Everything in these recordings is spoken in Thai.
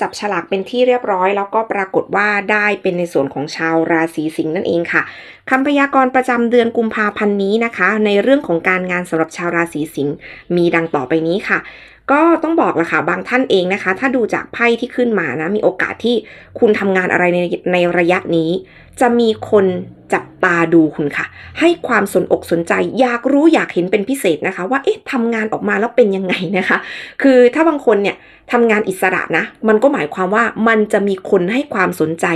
จับฉลากเป็นที่เรียบร้อย แล้วก็ปรากฏว่าได้เป็นในส่วนของชาวราศีสิงห์นั่นเองค่ะคำพยากรณ์ประจำเดือนกุมภาพันธ์นี้นะคะ ในเรื่องของการงานสำหรับชาวราศีสิงห์มีดังต่อไปนี้ค่ะก็ต้องบอกละค่ะบางท่านเองนะคะ ถ้าดูจากไพ่ที่ขึ้นมานะมีโอกาสที่คุณทำงานอะไรในในระยะนี้ จะมีคน จับตาดูคุณค่ะ ให้ความสนอกสนใจอยากรู้อยากเห็นเป็นพิเศษนะคะ ว่าเอ๊ะทำงานออกมาแล้วเป็นยังไงนะคะ คือถ้าบางคนเนี่ยทำงานอิสระนะ มันก็หมายความว่ามันจะมีคนให้ความสนใจ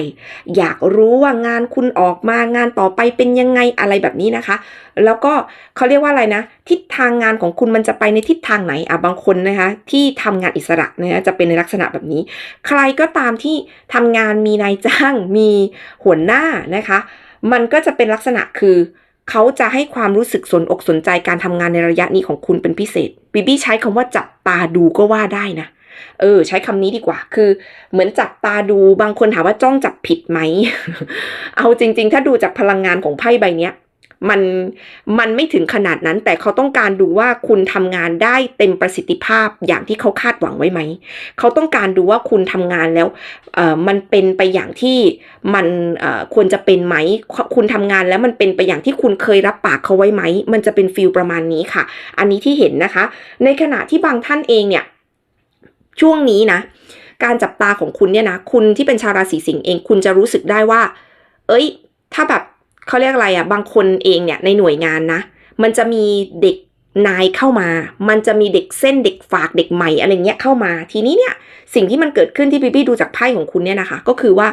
อยากรู้ว่างานคุณออกมางานต่อไปเป็นยังไงอะไรแบบนี้นะคะ แล้วก็เขาเรียกว่าอะไรนะ ทิศทางงานของคุณมันจะไปในทิศทางไหนอะบางคนนะคะที่ทำงานอิสระนะคะจะเป็นในลักษณะแบบนี้ ใครก็ตามที่ทำงานมีนายจ้างมีหัวหน้านะคะ มันก็จะเป็นลักษณะคือเขาจะให้ความรู้สึกสนอกสนใจการทำงานในระยะนี้ของคุณเป็นพิเศษบีบี้ใช้คำว่าจับตาดูก็ว่าได้นะ เออ ใช้คำนี้ดีกว่า คือ เหมือนจับตาดูบางคนถามว่าจ้องจับผิดไหม เอาจริง ๆ ถ้าดูจากพลังงานของไพ่ใบเนี้ย มันมันไม่ถึงขนาดนั้น แต่เขาต้องการดูว่าคุณทำงานได้เต็มประสิทธิภาพอย่างที่เขาคาดหวังไว้ไหม เขาต้องการดูว่าคุณทำงานแล้วเออมันเป็นไปอย่างที่มันเออควรจะเป็นไหม คุณทำงานแล้วมันเป็นไปอย่างที่คุณเคยรับปากเขาไว้ไหม มันจะเป็นฟิลประมาณนี้ค่ะ อันนี้ที่เห็นนะคะ ในขณะที่บางท่านเองเนี่ยช่วงนี้นะ การจับตาของคุณเนี่ยนะ คุณที่เป็นชาวราศีสิงห์เอง คุณจะรู้สึกได้ว่า เอ้ย ถ้าแบบ เขาเรียกอะไรอะ่ะบางคนเองเนี่ยในหน่วยงานนะ มันจะมีเด็กนายเข้ามา มันจะมีเด็กเส้นเด็กฝากเด็กใหม่อะไรเงี้ยเข้ามา ทีนี้เนี่ยสิ่งที่มันเกิดขึ้นที่พี่พี่ดูจากไพ่ของคุณเนี่ยนะคะ ก็คือว่า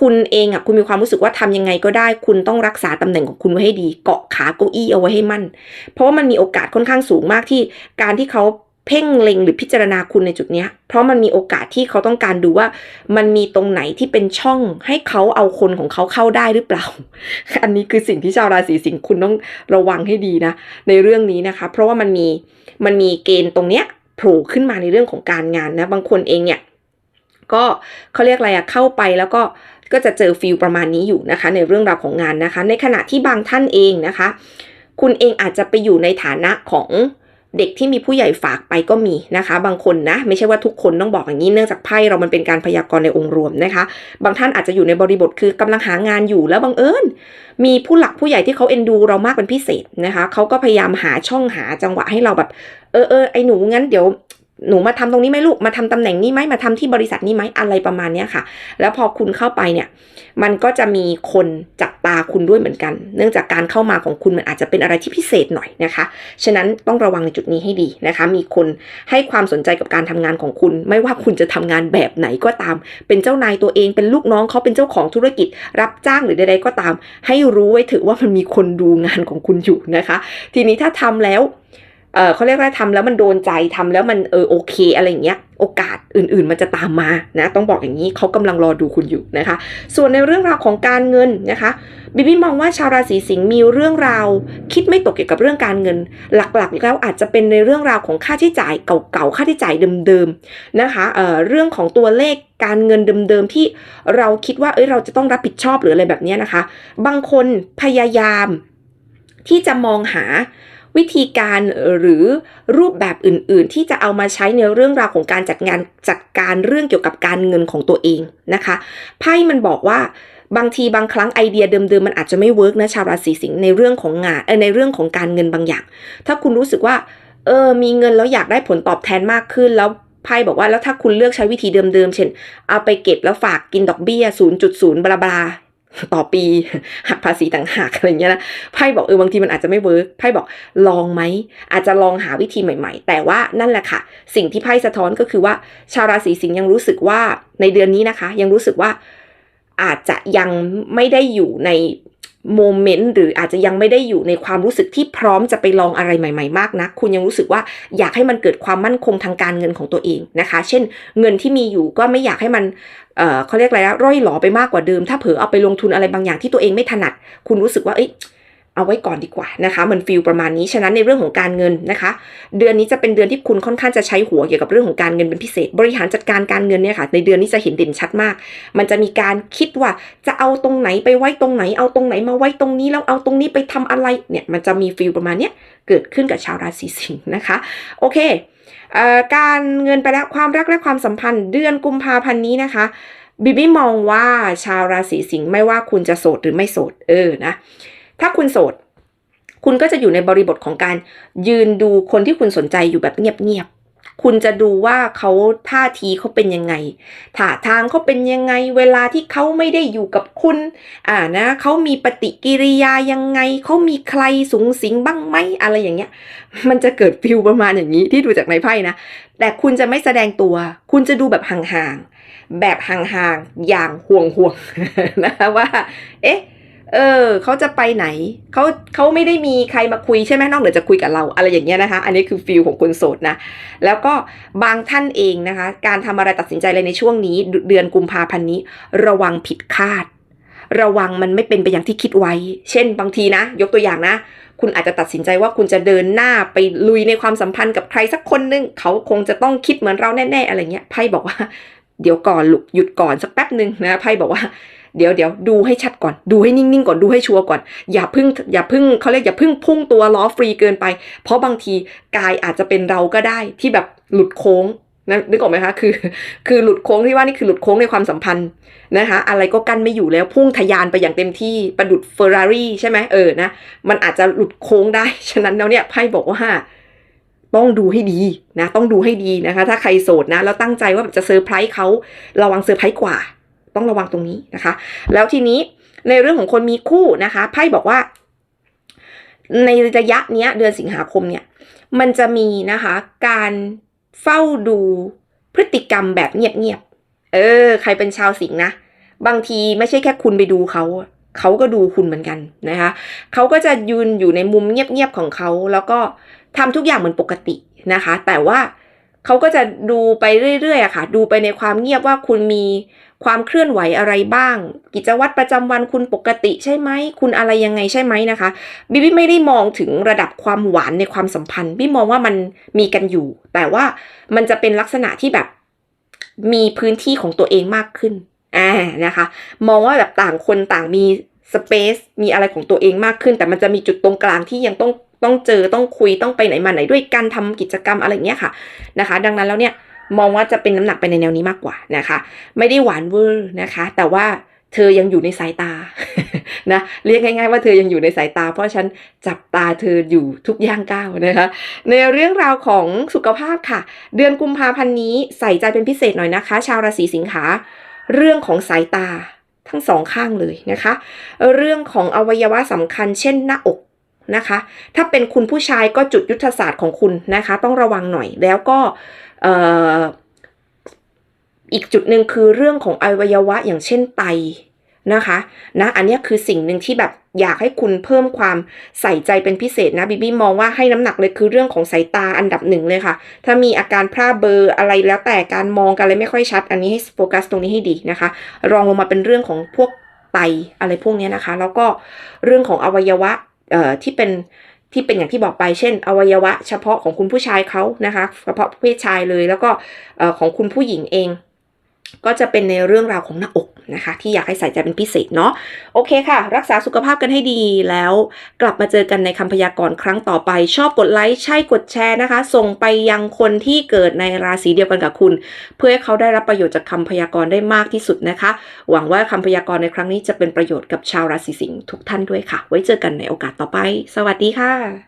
คุณเองอะคุณมีความรู้สึกว่าทำยังไงก็ได้ คุณต้องรักษาตำแหน่งของคุณไว้ให้ดี เกาะขาเก้าอี้เอาไว้ให้มั่น เพราะว่ามันมีโอกาสค่อนข้างสูงมากที่การที่เขา เพ่งเล็งหรือพิจารณาคุณในจุดเนี้ยเพราะมันมีโอกาสที่เขาต้องการดูว่า มันมีตรงไหนที่เป็นช่องให้เขาเอาคนของเขาเข้าได้หรือเปล่า อันนี้คือสิ่งที่ชาวราศีสิงห์คุณต้องระวังให้ดีนะ ในเรื่องนี้นะคะ เพราะว่ามันมีมันมีเกณฑ์ตรงเนี้ยโผล่ขึ้นมาในเรื่องของการงานนะ บางคนเองเนี่ยก็เขาเรียกอะไรอะเข้าไปแล้วก็ก็จะเจอฟิลประมาณนี้อยู่นะคะ ในเรื่องราวของงานนะคะ ในขณะที่บางท่านเองนะคะ คุณเองอาจจะไปอยู่ในฐานะของ เด็กที่มีผู้ใหญ่ฝากไปก็มีนะคะ บางคนนะไม่ใช่ว่าทุกคนต้องบอกอย่างนี้เนื่องจากไพ่เรามันเป็นการพยากรณ์ในองค์รวมนะคะ บางท่านอาจจะอยู่ในบริบทคือกำลังหางานอยู่แล้วบังเอิญมีผู้หลักผู้ใหญ่ที่เขาเอ็นดูเรามากเป็นพิเศษนะคะเขาก็พยายามหาช่องหาจังหวะให้เราแบบเออเออไอหนูงั้นเดี๋ยว หนูมาทำตรงนี้ไหมลูกมาทำตำแหน่งนี้ไหมมาทำที่บริษัทนี้ไหมอะไรประมาณเนี้ยค่ะ แล้วพอคุณเข้าไปเนี่ย มันก็จะมีคนจับตาคุณด้วยเหมือนกัน เนื่องจากการเข้ามาของคุณมันอาจจะเป็นอะไรที่พิเศษหน่อยนะคะ ฉะนั้นต้องระวังในจุดนี้ให้ดีนะคะ มีคนให้ความสนใจกับการทำงานของคุณ ไม่ว่าคุณจะทำงานแบบไหนก็ตาม เป็นเจ้านายตัวเองเป็นลูกน้องเขาเป็นเจ้าของธุรกิจ รับจ้างหรือใดๆก็ตาม ให้รู้ไว้เถอะว่ามันมีคนดูงานของคุณอยู่นะคะ ทีนี้ถ้าทำแล้ว เออเขาเรียกว่าทำแล้วมันโดนใจทำแล้วมันเออโอเคอะไรอย่างเงี้ยโอกาสอื่นๆ มันจะตามมานะต้องบอกอย่างนี้เขากำลังรอดูคุณอยู่นะคะ ส่วนในเรื่องราวของการเงินนะคะบิบี้มองว่าชาวราศีสิงห์มีเรื่องราว คิดไม่ตกเกี่ยวกับเรื่องการเงิน หลักๆ แล้วอาจจะเป็นในเรื่องราวของค่าใช้จ่ายเก่าๆค่าใช้จ่ายเดิมๆนะคะเอ่อเรื่องของตัวเลขการเงินเดิมๆที่เราคิดว่าเอ้ยเราจะต้องรับผิดชอบหรืออะไรแบบนี้นะคะ บางคนพยายามที่จะมองหา วิธีการหรือรูปแบบอื่นๆ ที่จะเอามาใช้ในเรื่องราวของการจัดงานจัดการเรื่องเกี่ยวกับการเงินของตัวเองนะคะไพ่มันบอกว่าบางทีบางครั้งไอเดียเดิมๆมันอาจจะไม่เวิร์กนะชาวราศีสิงห์ในเรื่องของงานเออในเรื่องของการเงินบางอย่าง ถ้าคุณรู้สึกว่าเออมีเงินแล้วอยากได้ผลตอบแทนมากขึ้นแล้วไพ่บอกว่าแล้วถ้าคุณเลือกใช้วิธีเดิมๆ เช่น เอาไปเก็บแล้วฝากกินดอกเบี้ย 0.0 บลาบลา ต่อปีหักภาษีต่างหากอะไรเงี้ยนะไพ่บอกเออบางทีมันอาจจะไม่เวิร์กไพ่บอกลองไหมอาจจะลองหาวิธีใหม่ ๆ แต่ว่านั่นแหละค่ะ สิ่งที่ไพ่สะท้อนก็คือว่า ชาวราศีสิงห์ยังรู้สึกว่าในเดือนนี้นะคะ ยังรู้สึกว่าอาจจะยังไม่ได้อยู่ใน โมเมนต์หรืออาจจะยังไม่ได้อยู่ในความรู้สึกที่พร้อมจะไปลองอะไรใหม่ๆมากนะคุณยังรู้สึกว่าอยากให้มันเกิดความมั่นคงทางการเงินของตัวเองนะคะ เช่น เงินที่มีอยู่ก็ไม่อยากให้มันเอ่อเขาเรียกอะไรนะร่อยหลอไปมากกว่าเดิม ถ้าเผลอเอาไปลงทุนอะไรบางอย่างที่ตัวเองไม่ถนัด คุณรู้สึกว่าเอ้ย เอาไว้ก่อนดีกว่านะคะมันฟีลประมาณนี้ฉะนั้นในเรื่องของการเงินนะคะ เดือนนี้จะเป็นเดือนที่คุณค่อนข้างจะใช้หัวเกี่ยวกับเรื่องของการเงินเป็นพิเศษ บริหารจัดการการเงินเนี่ยค่ะในเดือนนี้จะเห็นเด่นชัดมาก มันจะมีการคิดว่าจะเอาตรงไหนไปไว้ตรงไหน เอาตรงไหนมาไว้ตรงนี้แล้วเอาตรงนี้ไปทำอะไรเนี่ยมันจะมีฟีลประมาณเนี้ยเกิดขึ้นกับชาวราศีสิงห์นะคะโอเคเอ่อการเงินไปแล้วความรักและความสัมพันธ์ เดือนกุมภาพันธ์นี้นะคะบิบิมองว่าชาวราศีสิงห์ไม่ว่าคุณจะโสดหรือไม่โสดเออนะ ถ้าคุณโสด คุณก็จะอยู่ในบริบทของการยืนดูคนที่คุณสนใจอยู่แบบเงียบๆ คุณจะดูว่าเขาท่าทีเขาเป็นยังไงท่าทางเขาเป็นยังไง เวลาที่เขาไม่ได้อยู่กับคุณ อ่านะเขามีปฏิกิริยายังไง เขามีใครสูงสิงบ้างไหมอะไรอย่างเงี้ย มันจะเกิดฟิลประมาณอย่างนี้ที่ดูจากในไพ่นะ แต่คุณจะไม่แสดงตัว คุณจะดูแบบห่างๆ แบบห่างๆ อย่างห่วงๆ นะคะว่า เอ๊ะ เออเขาจะไปไหนเขาเขาไม่ได้มีใครมาคุยใช่ไหมนอกเหนือจากคุยกับเรา อะไรอย่างเงี้ยนะคะ อันนี้คือฟิลของคนโสดนะ แล้วก็บางท่านเองนะคะ การทำอะไรตัดสินใจอะไรในช่วงนี้ เดือนกุมภาพันธ์นี้ ระวังผิดคาด ระวังมันไม่เป็นไปอย่างที่คิดไว้ เช่น บางทีนะ ยกตัวอย่างนะ คุณอาจจะตัดสินใจว่าคุณจะเดินหน้าไปลุยในความสัมพันธ์กับใครสักคนหนึงเขาคงจะต้องคิดเหมือนเราแน่ๆอะไรเงี้ยไพ่บอกว่าเดี๋ยวก่อนลุกหยุดก่อนสักแป๊บหนึ่งนะไพ่บอกว่า เดี๋ยวเดี๋ยวดูให้ชัดก่อน ดูให้นิ่งๆก่อนดูให้ชัวร์ก่อน อย่าพึ่งอย่าพึ่งเขาเรียกอย่าพึ่งพุ่งตัวล้อฟรีเกินไป เพราะบางทีกายอาจจะเป็นเราก็ได้ที่แบบหลุดโค้งนะนึกออกไหมคะคือ คือหลุดโค้งที่ว่านี่คือหลุดโค้งในความสัมพันธ์นะคะอะไรก็กั้นไม่อยู่แล้วพุ่งทะยานไปอย่างเต็มที่ประดุดเฟอร์รารี่ใช่ไหมเออนะมันอาจจะหลุดโค้งได้ฉะนั้นแล้วเนี่ยไพ่บอกว่าต้องดูให้ดีนะต้องดูให้ดีนะคะ ถ้าใครโสดนะแล้วตั้งใจว่าจะเซอร์ไพรส์เขาระวังเซอร์ไพรส์กว่า ต้องระวังตรงนี้นะคะ แล้วทีนี้ในเรื่องของคนมีคู่นะคะไพ่บอกว่า ในระยะเนี้ยเดือนสิงหาคมเนี่ย มันจะมีนะคะ การเฝ้าดูพฤติกรรมแบบเงียบๆเออ ใครเป็นชาวสิงห์นะบางทีไม่ใช่แค่คุณไปดูเขาเขาก็ดูคุณเหมือนกันนะคะเขาก็จะยืนอยู่ในมุมเงียบๆของเขาแล้วก็ทำทุกอย่างเหมือนปกตินะคะ แต่ว่าเขาก็จะดูไปเรื่อยๆอะค่ะ ดูไปในความเงียบว่าคุณมี ความเคลื่อนไหวอะไรบ้าง กิจวัตรประจำวันคุณปกติใช่ไหม คุณอะไรยังไงใช่ไหมนะคะบิบิไม่ได้มองถึงระดับความหวานในความสัมพันธ์บิมองว่ามันมีกันอยู่ แต่ว่ามันจะเป็นลักษณะที่แบบมีพื้นที่ของตัวเองมากขึ้นอ่านะคะ มองว่าแบบต่างคนต่างมีสเปซมีอะไรของตัวเองมากขึ้น แต่มันจะมีจุดตรงกลางที่ยังต้องต้องเจอต้องคุยต้องไปไหนมาไหนด้วยกันทำกิจกรรมอะไรเงี้ยค่ะนะคะ ดังนั้นแล้วเนี่ย มองว่าจะเป็นน้ำหนักไปในแนวนี้มากกว่านะคะ ไม่ได้หวานเวอร์นะคะ แต่ว่าเธอยังอยู่ในสายตานะเรียกง่าย ๆ ว่าเธอยังอยู่ในสายตา เพราะฉันจับตาเธออยู่ทุกย่างก้าวนะคะ ในเรื่องราวของสุขภาพค่ะ เดือนกุมภาพันธ์นี้ใส่ใจเป็นพิเศษหน่อยนะคะ ชาวราศีสิงหาเรื่องของสายตาทั้งสองข้างเลยนะคะ เรื่องของอวัยวะสำคัญเช่นหน้าอก นะคะ ถ้าเป็นคุณผู้ชายก็จุดยุทธศาสตร์ของคุณนะคะ ต้องระวังหน่อยแล้วก็อ,อีกจุดหนึ่งคือเรื่องของอวัยวะอย่างเช่นไตนะคะนะอันนี้คือสิ่งหนึ่งที่แบบอยากให้คุณเพิ่มความใส่ใจเป็นพิเศษนะบิบี้มองว่าให้น้ำหนักเลยคือเรื่องของสายตาอันดับหนึ่งเลยค่ะ ถ้ามีอาการพร่าเบอร์อะไรแล้วแต่การมองกันอะไรไม่ค่อยชัด อันนี้ให้โฟกัสตรงนี้ให้ดีนะคะ รองลงมาเป็นเรื่องของพวกไตอะไรพวกนี้นะคะ แล้วก็เรื่องของอวัยวะ ที่เป็นที่เป็นอย่างที่บอกไปเช่น อวัยวะเฉพาะของคุณผู้ชายเขานะคะเฉพาะเพศชายเลยแล้วก็ของคุณผู้หญิงเอง ก็จะเป็นในเรื่องราวของหน้าอก นะคะ ที่อยากให้ใส่ใจเป็นพิเศษเนาะโอเคค่ะ รักษาสุขภาพกันให้ดีแล้วกลับมาเจอกันในคำพยากรณ์ครั้งต่อไป ชอบกดไลค์ใช่กดแชร์นะคะ ส่งไปยังคนที่เกิดในราศีเดียวกันกับคุณ เพื่อให้เขาได้รับประโยชน์จากคำพยากรณ์ได้มากที่สุดนะคะ หวังว่าคำพยากรณ์ในครั้งนี้จะเป็นประโยชน์กับชาวราศีสิงห์ทุกท่านด้วยค่ะ ไว้เจอกันในโอกาสต่อไป สวัสดีค่ะ